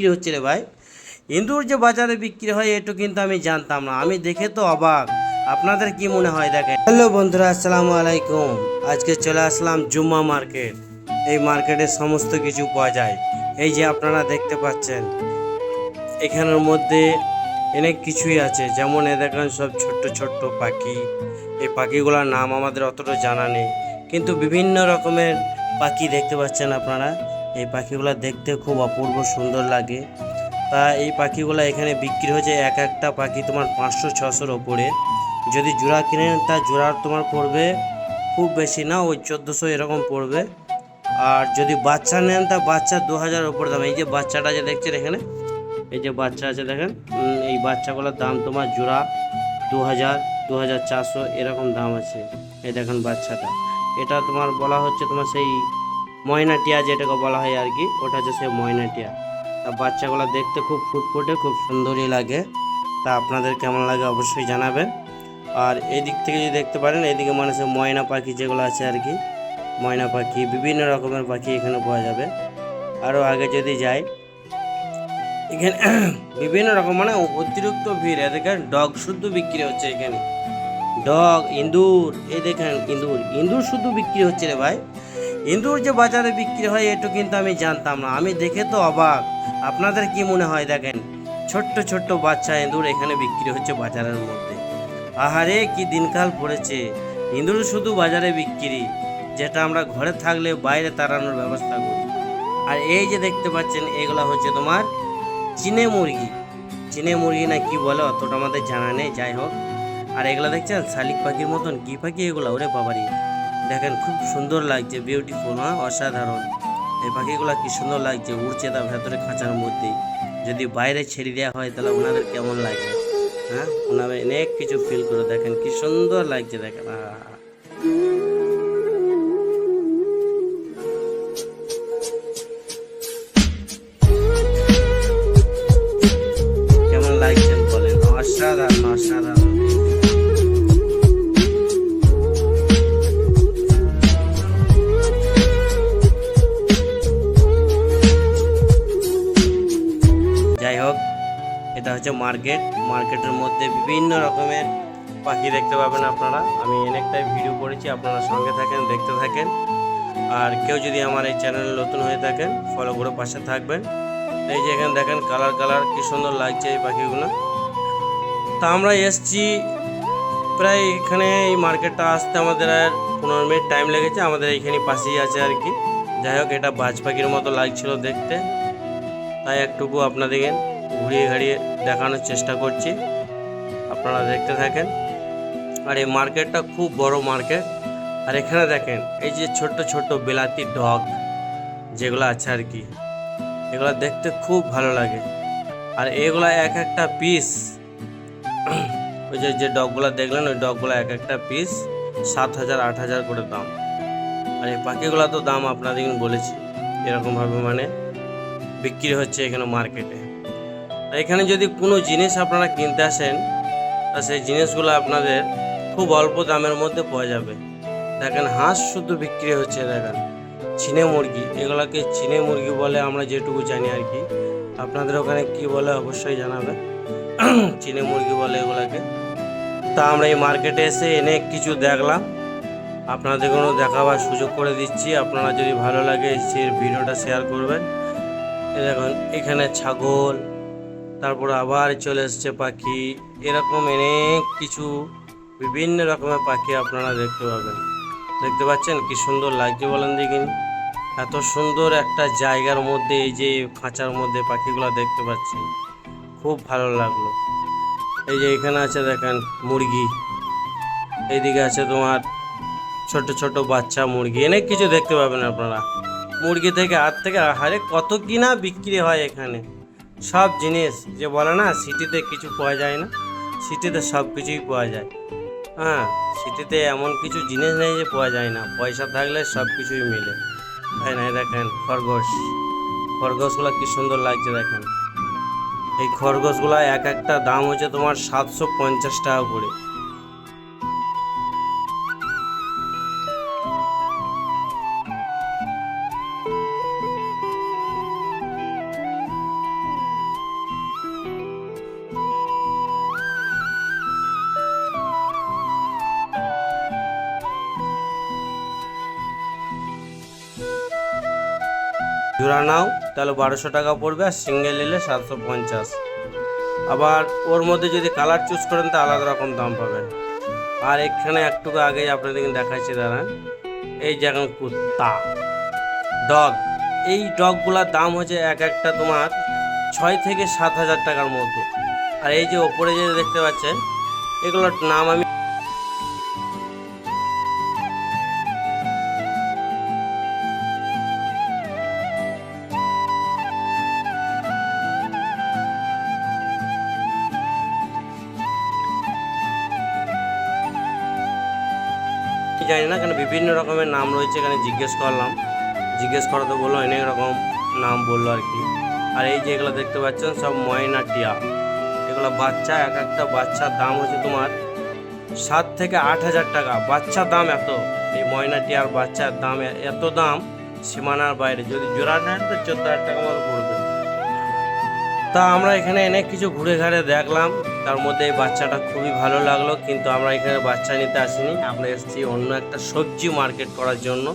বিক্রি হচ্ছে রে ভাই। ইন্দুর যে বাজারে বিক্রি হয়, এটু কিন্তু আমি জানতাম না। আমি দেখে তো অবাক। আপনাদের কি মনে হয় দেখেন? হ্যালো বন্ধুরা, আসসালামু আলাইকুম। আজকে চলে আসলাম জুম্মা মার্কেট। এই মার্কেটে সমস্ত কিছু পাওয়া যায়। এই যে আপনারা দেখতে পাচ্ছেন, এখানের মধ্যে অনেক কিছুই আছে। যেমন এ দেখেন, সব ছোট্ট ছোট্ট পাখি। এই পাখিগুলোর নাম আমাদের অতটা জানা নেই। কিন্তু বিভিন্ন রকমের পাখি দেখতে পাচ্ছেন আপনারা। এই পাখিগুলো দেখতে খুব অপূর্ব সুন্দর লাগে। তা এই পাখিগুলো এখানে বিক্রি হয়েছে এক একটা পাখি তোমার পাঁচশো, ছশোর ওপরে। যদি জোড়া কিনেন তা জোড়ার তোমার পড়বে খুব বেশি না, ওই চোদ্দোশো এরকম পড়বে। আর যদি বাচ্চা নেন, তা বাচ্চা দু হাজার ওপর দাম। এই যে বাচ্চাটা যে দেখছেন এখানে, এই যে বাচ্চা আছে দেখেন এই বাচ্চাগুলোর দাম তোমার জোড়া দু হাজার দু হাজার চারশো এরকম দাম আছে। এই দেখেন বাচ্চাটা। এটা তোমার বলা হচ্ছে তোমার সেই ময়নাটিয়া যেটাকে বলা হয় আর কি, ওটা হচ্ছে সেই ময়নাটিয়া। তা বাচ্চাগুলো দেখতে খুব ফুটফুটে, খুব সুন্দরই লাগে। তা আপনাদের কেমন লাগে অবশ্যই জানাবেন। আর এই দিক থেকে যদি দেখতে পারেন, এদিকে এইদিকে মানুষের ময়না পাখি যেগুলো আছে আর কি, ময়না পাখি, বিভিন্ন রকমের পাখি এখানে পাওয়া যাবে। আরও আগে যদি যাই, এখানে বিভিন্ন রকম মানে অতিরিক্ত ভিড়, এদিকে ডগ শুদ্ধ বিক্রি হচ্ছে এখানে। ডগ, ইঁদুর, এই দেখেন ইঁদুর ইঁদুর শুধু বিক্রি হচ্ছে রে ভাই। ইঁদুর যে বাজারে বিক্রি হয় এটু কিন্তু আমি জানতাম না। আমি দেখে তো অবাক। আপনাদের কি মনে হয় দেখেন? ছোট্ট ছোট্ট বাচ্চা ইঁদুর এখানে বিক্রি হচ্ছে বাজারের মধ্যে। আহারে, কি দিনকাল পড়েছে। ইঁদুর শুধু বাজারে বিক্রি, যেটা আমরা ঘরে থাকলে বাইরে তাড়ানোর ব্যবস্থা করি। আর এই যে দেখতে পাচ্ছেন, এগুলো হচ্ছে তোমার চিনে মুরগি। চিনে মুরগি না কি বলে, অতটা আমাদের জানা নেই, যাই হোক। আর এগুলো দেখছেন, শালিক পাখির মতন, কি পাখি এগুলো? ওরে বাবারি। দেখেন, খুব সুন্দর লাগছে বিউটিফুল হ্যাঁ? অসাধারণ। এই পাখিগুলো কি সুন্দর লাগছে, উড়ছে তার ভেতরে খাঁচার মধ্যেই যদি বাইরে ছেড়ে দেওয়া হয়, তাহলে ওনাদের কেমন লাগে হ্যাঁ? ওনারা অনেক কিছু ফিল করে, দেখেন, কি সুন্দর লাগছে, দেখেন। কেমন লাগছেন বলেন, অসাধারণ অসাধারণ। মার্কেট মার্কেটের মধ্যে বিভিন্ন রকমের পাখি দেখতে পাবেন আপনারা। আমি অনেকটাই ভিডিও করেছি, আপনারা সঙ্গে থাকেন, দেখতে থাকেন। আর কেউ যদি আমার এই চ্যানেলে নতুন হয়ে থাকেন ফলো করে পাশে থাকবেন। এই যে এখানে দেখেন কালার কালার কি সুন্দর লাগছে এই পাখিগুলো। তা আমরা এসছি, প্রায় এখানে এই মার্কেটটা আসতে আমাদের আর পনেরো মিনিট টাইম লেগেছে, আমাদের এইখানে পাশেই আছে আর কি। যাই হোক, এটা বাজ পাখির মতো লাগছিল দেখতে। তাই একটুকু আপনাদেরকে ঘুরিয়ে ঘাড়িয়ে দেখানোর চেষ্টা করছি। আপনারা দেখতে থাকেন। আর এই মার্কেটটা খুব বড় মার্কেট। আর এখানে দেখেন, এই যে ছোট্ট ছোট্ট বিলাতি ডগ যেগুলো আছে আর কি, এগুলো দেখতে খুব ভালো লাগে। আর এগুলো এক একটা পিস ওই যে যে ডগগুলো দেখলেন, ওই ডগগুলো এক একটা পিস সাত হাজার, আট হাজার করে দাম। আর এই পাখিগুলো তো দাম আপনাদের বলেছি, এরকমভাবে মানে বিক্রি হচ্ছে এখানে মার্কেটে। এখানে যদি কোনো জিনিস আপনারা কিনতে আসেন, তা সেই জিনিসগুলো আপনাদের খুব অল্প দামের মধ্যে পাওয়া যাবে। দেখেন হাঁস শুধু বিক্রি হচ্ছে, দেখেন। চিনে মুরগি, এগুলোকে চিনে মুরগি বলে আমরা যেটুকু জানি আর কি। আপনাদের ওখানে কি বলে অবশ্যই জানাবেন। চিনে মুরগি বলে এগুলাকে। তা আমরা এই মার্কেটে এসে এনে কিছু দেখলাম। আপনাদের কোনো দেখাবার সুযোগ করে দিচ্ছি। আপনারা যদি ভালো লাগে সে ভিডিওটা শেয়ার করবেন। দেখুন, এখানে ছাগল তারপর আবার চলে এসছে পাখি। এরকম অনেক কিছু, বিভিন্ন রকমের পাখি আপনারা দেখতে পাবেন। দেখতে পাচ্ছেন কি সুন্দর লাগছে বলেন দেখিনি? এত সুন্দর একটা জায়গার মধ্যে, এই যে খাঁচার মধ্যে পাখিগুলো দেখতে পাচ্ছি। খুব ভালো লাগল। এই যে এখানে আছে দেখেন মুরগি। এইদিকে আছে তোমার ছোট ছোট বাচ্চা মুরগি। অনেক কিছু দেখতে পাবেন আপনারা। মুরগি থেকে হাত থেকে হারে কত কিনা বিক্রি হয় এখানে। সব জিনিস যে বলে না, সিটিতে কিছু পাওয়া যায় না। সিটিতে সব কিছুই পাওয়া যায়। হ্যাঁ সিটিতে এমন কিছু জিনিস নেই যে পাওয়া যায় না। পয়সা থাকলে সব কিছুই মিলে। তাই না দেখেন খরগোশ। খরগোশগুলো কি সুন্দর লাগছে দেখেন। এই খরগোশগুলো এক একটা দাম হচ্ছে তোমার সাতশো পঞ্চাশ টাকা করে। জোড়া নাও, তাহলে বারোশো টাকা পড়বে আর সিঙ্গেল নিলে সাতশো পঞ্চাশ। আবার ওর মধ্যে যদি কালার চুজ করেন, তো আলাদা রকম দাম পাবেন। আর এখানে একটু আগেই আপনাদেরকে দেখাচ্ছি, দাঁড়ান। এই যে এখন কুত্তা। ডগ এই ডগগুলোর দাম হচ্ছে এক একটা তোমার ছয় থেকে সাত হাজার টাকার মতো আর এই যে ওপরে যে দেখতে পাচ্ছেন, এগুলোর নাম আমি জানি না, কেন বিভিন্ন রকমের নাম রয়েছে, এখানে জিজ্ঞেস করলাম। জিজ্ঞেস করাতে বলল, অনেক রকম নাম বলল আর কি। আর এই যে এগুলো দেখতে পাচ্ছেন, সব ময়না টিয়া। এগুলো বাচ্চা, এক একটা বাচ্চার দাম হচ্ছে তোমার সাত থেকে আট হাজার টাকা। বাচ্চার দাম এত। এই ময়না টিয়ার বাচ্চার দাম এত দাম সীমানার বাইরে। যদি জোড়া নেন, তো চোদ্দ হাজার টাকা মতো পড়বে। তা আমরা এখানে অনেক কিছু ঘুরে ঘাড়ে দেখলাম। তার মধ্যে এই বাচ্চাটা খুবই ভালো লাগল, কিন্তু আমরা এখানে বাচ্চা নিতে আসিনি। আমরা এসেছি অন্য একটা সবজি মার্কেট করার জন্য।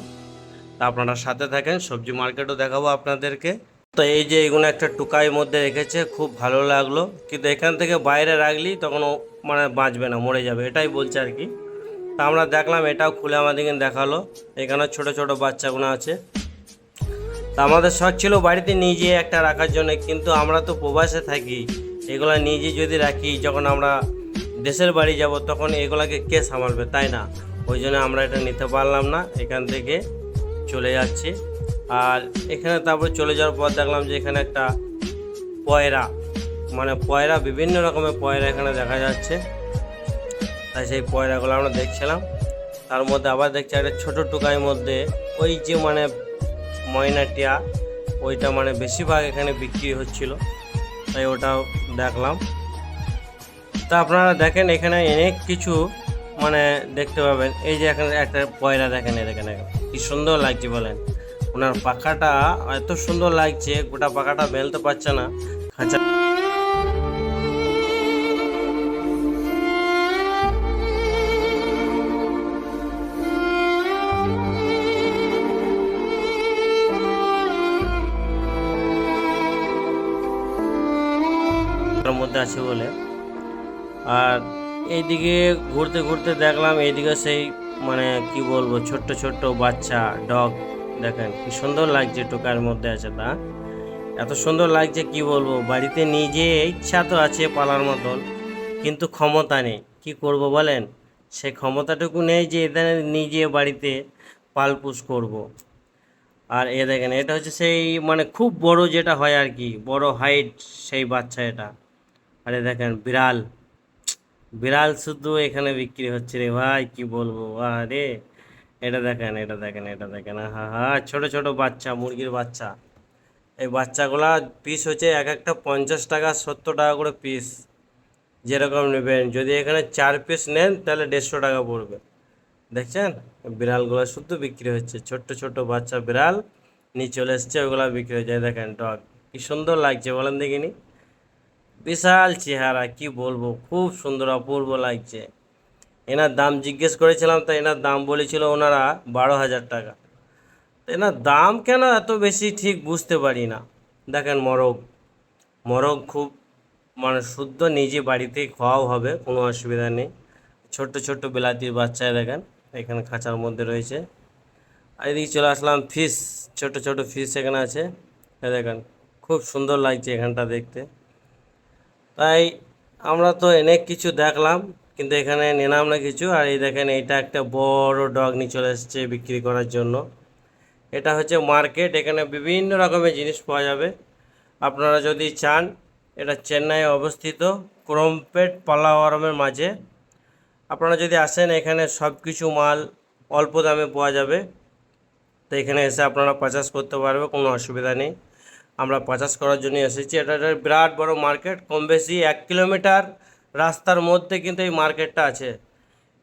তা আপনারা সাথে থাকেন, সবজি মার্কেটও দেখাবো আপনাদেরকে। তো এই যে এগুলো একটা টুকাইয়ের মধ্যে রেখেছে, খুব ভালো লাগল। কিন্তু এখান থেকে বাইরে রাখলি, তখন মানে বাঁচবে না, মরে যাবে, এটাই বলছে আর কি। তা আমরা দেখলাম, এটাও খুলে আমাদেরকে দেখাল। এখানে ছোট ছোট বাচ্চাগুলো আছে। তা আমাদের শখ ছিল বাড়িতে নিজে একটা রাখার জন্য, কিন্তু আমরা তো প্রবাসে থাকি। এগুলা নিজে যদি রাখি, যখন আমরা দেশের বাড়ি যাব, তখন এগুলাকে কে সামালবে? তাই না? ওই জন্য আমরা এটা নিতে পারলাম না। এখান থেকে চলে যাচ্ছি। আর এখানে তারপর চলে যাওয়ার পর দেখলাম যে এখানে একটা পয়রা মানে পয়রা, বিভিন্ন রকমের পয়রা এখানে দেখা যাচ্ছে। তাই সেই পয়রাগুলো আমরা দেখছিলাম। তার মধ্যে আবার দেখছি একটা ছোটো টুকাইয়ের মধ্যে ওই যে মানে ময়নাটিয়া, ওইটা মানে বেশিরভাগ এখানে বিক্রি হচ্ছিল। তাই ওটাও দেখলাম। তা আপনারা দেখেন, এখানে অনেক কিছু মানে দেখতে পাবেন। এই যে এখানে একটা পয়লা দেখেন এখানে। কি সুন্দর লাগছে বলেন। ওনার পাখাটা এত সুন্দর লাগছে, গোটা পাখাটা বেলতে পারছে না। খাঁচা মধ্যে আছে বলে। আর এইদিকে ঘুরতে ঘুরতে দেখলাম, এইদিকে সেই মানে কি বলব, ছোট্ট ছোট্ট বাচ্চা, ডগ, দেখেন কি সুন্দর লাগছে টোকার মধ্যে আছে তা। এত সুন্দর লাগছে কি বলব, বাড়িতে নিজে ইচ্ছা তো আছে পালার মতন, কিন্তু ক্ষমতা নেই। কি করব বলেন? সে ক্ষমতাটুকু নেই যে এদের নিজে বাড়িতে পালপুষ করব। আর এ দেখেন, এটা হচ্ছে সেই মানে খুব বড় যেটা হয় আর কি, বড় হাইট সেই বাচ্চা এটা। আরে দেখেন, বিড়াল। বিড়াল শুধু এখানে বিক্রি হচ্ছে রে ভাই, কি বলব? আরে, এটা দেখেন এটা দেখেন এটা দেখেন। হা হা ছোট ছোট বাচ্চা, মুরগির বাচ্চা। এই বাচ্চাগুলা পিস হচ্ছে এক একটা পঞ্চাশ টাকা, সত্তর টাকা করে পিস যেরকম নেবেন, যদি এখানে চার পিস নেন, তাহলে দেড়শো টাকা পড়বে। দেখছেন? বিড়ালগুলো শুধু বিক্রি হচ্ছে। ছোট্ট ছোট বাচ্চা বিড়াল, নিয়ে চলে এসছে, ওগুলা বিক্রি হয়ে যায় দেখেন ডগ কি সুন্দর লাগছে, বলেন দেখিনি? বিশাল চেহারা, কি বলব? খুব সুন্দর, অপূর্ব লাগছে। এনার দাম জিজ্ঞেস করেছিলাম, তো এনার দাম বলেছিল ওনারা বারো হাজার টাকা। এনার দাম কেন এত বেশি ঠিক বুঝতে পারি না। দেখেন মরগ। মরগ খুব মানে শুদ্ধ নিজে বাড়িতেই খাওয়াও হবে, কোনো অসুবিধা নেই। ছোট্ট ছোট্ট বিলাতির বাচ্চা দেখেন, এখানে খাঁচার মধ্যে রয়েছে। আর এদিকে চলে আসলাম ফিশ ছোট ছোট ফিশ এখানে আছে। দেখেন, খুব সুন্দর লাগছে এখানটা দেখতে। তাই আমরা তো অনেক কিছু দেখলাম, কিন্তু এখানে নিলাম না কিছু। আর এই দেখেন, এইটা একটা বড় ডগ নিয়ে চলে এসেছে বিক্রি করার জন্য। এটা হচ্ছে মার্কেট, এখানে বিভিন্ন রকমের জিনিস পাওয়া যাবে। আপনারা যদি চান, এটা চেন্নাইয়ে অবস্থিত, ক্রোমপেট পালাওয়ারমের মাঝে। আপনারা যদি আসেন, এখানে সব কিছু মাল অল্প দামে পাওয়া যাবে। তো এখানে এসে আপনারা পাচাস করতে পারবে, কোনো অসুবিধা নেই। আমরা পাচাস করার জন্য এসেছি। এটা একটা বিরাট বড় মার্কেট কম বেশি এক কিলোমিটার রাস্তার মধ্যে কিন্তু এই মার্কেটটা আছে।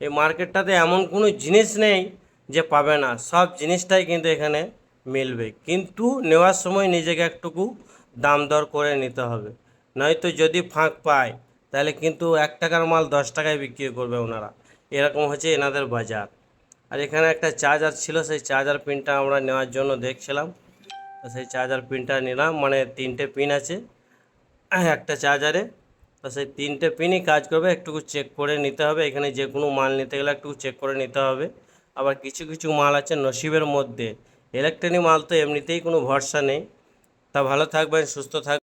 এই মার্কেটটাতে এমন কোনো জিনিস নেই যে পাবে না। সব জিনিসটাই কিন্তু এখানে মিলবে। কিন্তু নেওয়ার সময় নিজেকে একটুকু দাম দর করে নিতে হবে। নয়তো যদি ফাঁক পায়, তাহলে কিন্তু এক টাকার মাল দশ টাকায় বিক্রি করবে ওনারা। এরকম হচ্ছে এনাদের বাজার। আর এখানে একটা চার্জার ছিল, সেই চার্জার পিনটা আমরা নেওয়ার জন্য দেখছিলাম। তো সেই চার্জার পিনটা নিলাম মানে তিনটে পিন আছে, একটা চার্জারে তো সেই তিনটে পিনই কাজ করবে একটু চেক করে নিতে হবে। এখানে যে কোনো মাল নিতে গেলে একটু চেক করে নিতে হবে। আবার কিছু কিছু মাল আছে নসিবের মধ্যে। ইলেকট্রনিক মাল তো এমনিতেই কোনো ভরসা নেই। তা ভালো থাকবেন, সুস্থ থাকবেন।